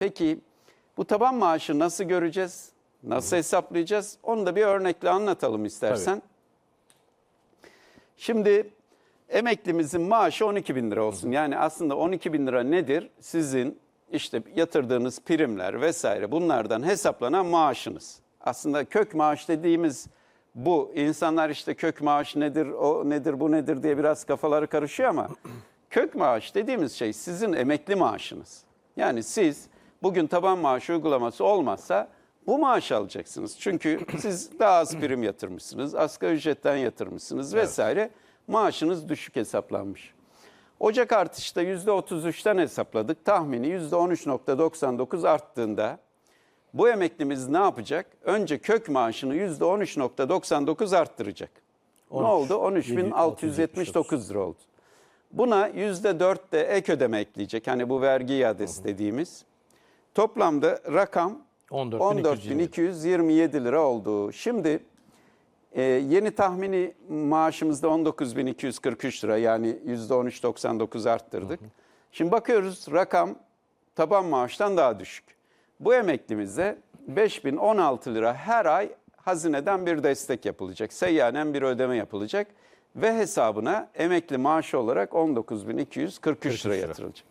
Peki bu taban maaşı nasıl göreceğiz? Nasıl hesaplayacağız? Onu da bir örnekle anlatalım istersen. Şimdi emeklimizin maaşı 12 bin lira olsun. Yani aslında 12 bin lira nedir? Sizin işte yatırdığınız primler vesaire bunlardan hesaplanan maaşınız. Aslında kök maaş dediğimiz bu. İnsanlar işte kök maaş nedir, o nedir, bu nedir diye biraz kafaları karışıyor ama kök maaş dediğimiz şey sizin emekli maaşınız. Yani siz bugün taban maaş uygulaması olmazsa bu maaş alacaksınız. Çünkü siz daha az prim yatırmışsınız, asgari ücretten yatırmışsınız vesaire. Maaşınız düşük hesaplanmış. Ocak artışta %33'ten hesapladık. Tahmini %13.99 arttığında bu emeklimiz ne yapacak? Önce kök maaşını %13.99 arttıracak. Ne 13, oldu? 13.679 lira oldu. Buna %4 de ek ödeme ekleyecek. Hani bu vergi iadesi dediğimiz. Toplamda rakam 14.227 14.227 lira oldu. Şimdi e, yeni tahmini maaşımızda 19.243 lira yani %13.99 arttırdık. Şimdi bakıyoruz rakam taban maaştan daha düşük. Bu emeklimize 5016 lira her ay hazineden bir destek yapılacak. Seyyanen bir ödeme yapılacak ve hesabına emekli maaşı olarak 19.243 lira lira. yatırılacak.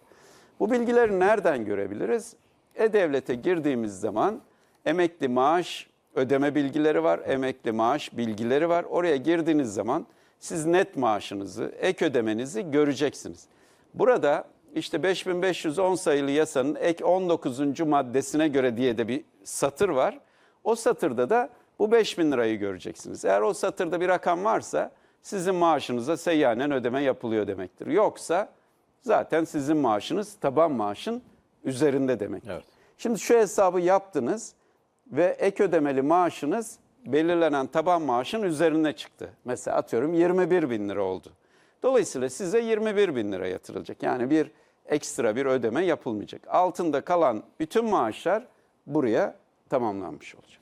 Bu bilgileri nereden görebiliriz? E-Devlet'e girdiğimiz zaman emekli maaş ödeme bilgileri var, emekli maaş bilgileri var. Oraya girdiğiniz zaman siz net maaşınızı, ek ödemenizi göreceksiniz. Burada işte 5510 sayılı yasanın ek 19. maddesine göre diye de bir satır var. O satırda da bu 5000 lirayı göreceksiniz. Eğer o satırda bir rakam varsa sizin maaşınıza seyyanen ödeme yapılıyor demektir. Yoksa zaten sizin maaşınız taban maaşın üzerinde demek. Evet. Şimdi şu hesabı yaptınız ve ek ödemeli maaşınız belirlenen taban maaşın üzerine çıktı. Mesela atıyorum 21 bin lira oldu. Dolayısıyla size 21 bin lira yatırılacak. Yani bir ekstra bir ödeme yapılmayacak. Altında kalan bütün maaşlar buraya tamamlanmış olacak.